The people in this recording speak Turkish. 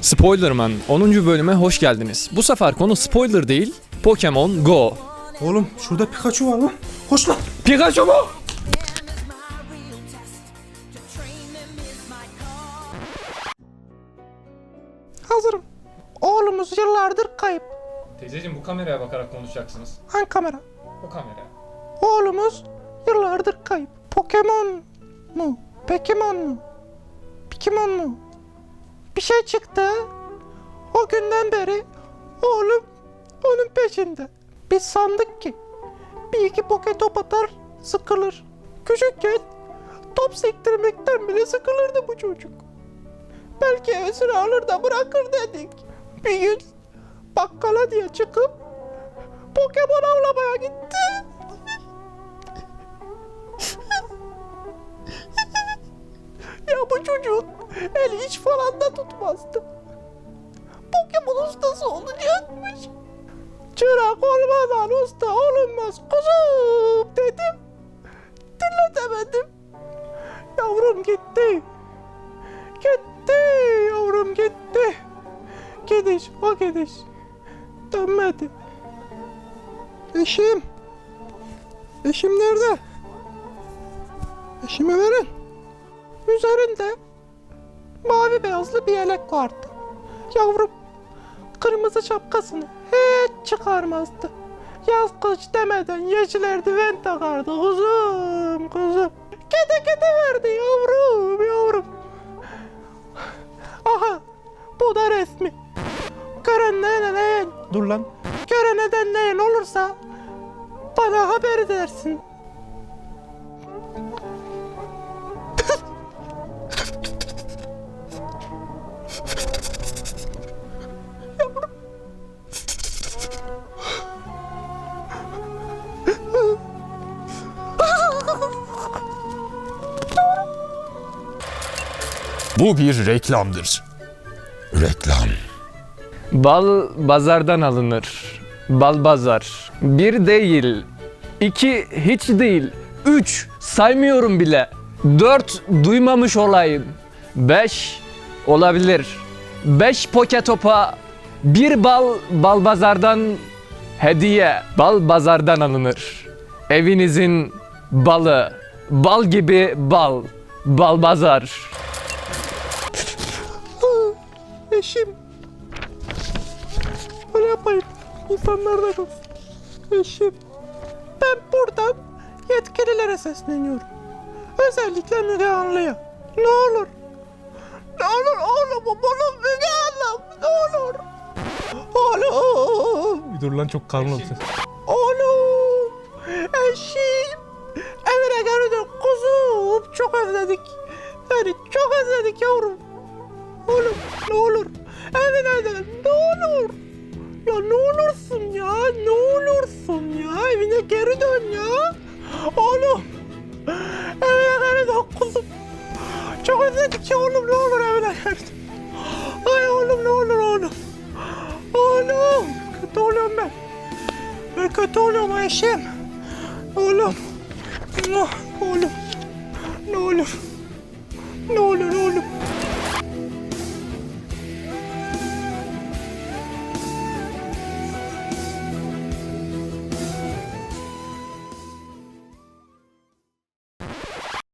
Spoilerman 10. bölüme hoş geldiniz. Bu sefer konu spoiler değil, Pokemon Go. Oğlum şurada Pikachu var lan. Koş lan. Pikachu mu? Hazırım. Oğlumuz yıllardır kayıp. Teyzeciğim bu kameraya bakarak konuşacaksınız. Hangi kamera? Bu kamera. Oğlumuz yıllardır kayıp. Pokemon mu? Pokemon mu? Pokemon mu? Bir şey çıktı. O günden beri oğlum onun peşinde. Biz sandık ki bir iki poke top atar sıkılır. Küçükken top sektirmekten bile sıkılırdı bu çocuk. Belki esir alır da bırakır dedik. Bir gün bakkala diye çıkıp Pokemon avlamaya gitti. Eli hiç falan da tutmazdı. Pokemon ustası olacakmış. Çırak olmadan usta olunmaz kuzum dedim. Dinletemedim. Yavrum gitti. Gitti yavrum gitti. Gidiş o gidiş. Dönmedi. Eşim. Eşim nerede? Eşimi verin. Üzerinde mavi beyazlı bir yelek vardı. Yavrum kırmızı şapkasını hiç çıkarmazdı. Yaz kış demeden yeşil eldiven takardı kuzum kuzum. Kete kete verdi yavrum yavrum. Aha bu da resmi. Gören ne ne Dur lan. Gören neden neyin olursa bana haber edersin. Bu bir reklamdır. Reklam. Bal bazardan alınır. Bal bazar. Bir değil, iki hiç değil, üç saymıyorum bile. Dört duymamış olayım. Beş olabilir. Beş poke topa bir bal bal bazardan hediye. Bal bazardan alınır. Evinizin balı. Bal gibi bal. Bal bazar. Eşim. Öyle yapmayın. İnsanlar da kalsın. Eşim. Ben buradan yetkililere sesleniyorum. Özellikle Müge Anlı'ya. Ne olur. Ne olur oğlum bunu Müge Anlı. Ne olur. Oğlum. Dur lan çok kalın ses. Oğlum. Eşim. Evine geri dön kuzum. Çok özledik. Seni çok özledik yavrum. Oğlum ne olur. Evet evet ne olur. Ya ne olursun ya ne olursun ya evine geri dön ya. Oğlum. Evine geri dön kuzum. Çok özledik ya oğlum ne olur evine geri dön. Ay oğlum ne olur oğlum. Oğlum kötü oluyorum ben. Ben kötü oluyorum Ayşem. Oğlum. Oğlum.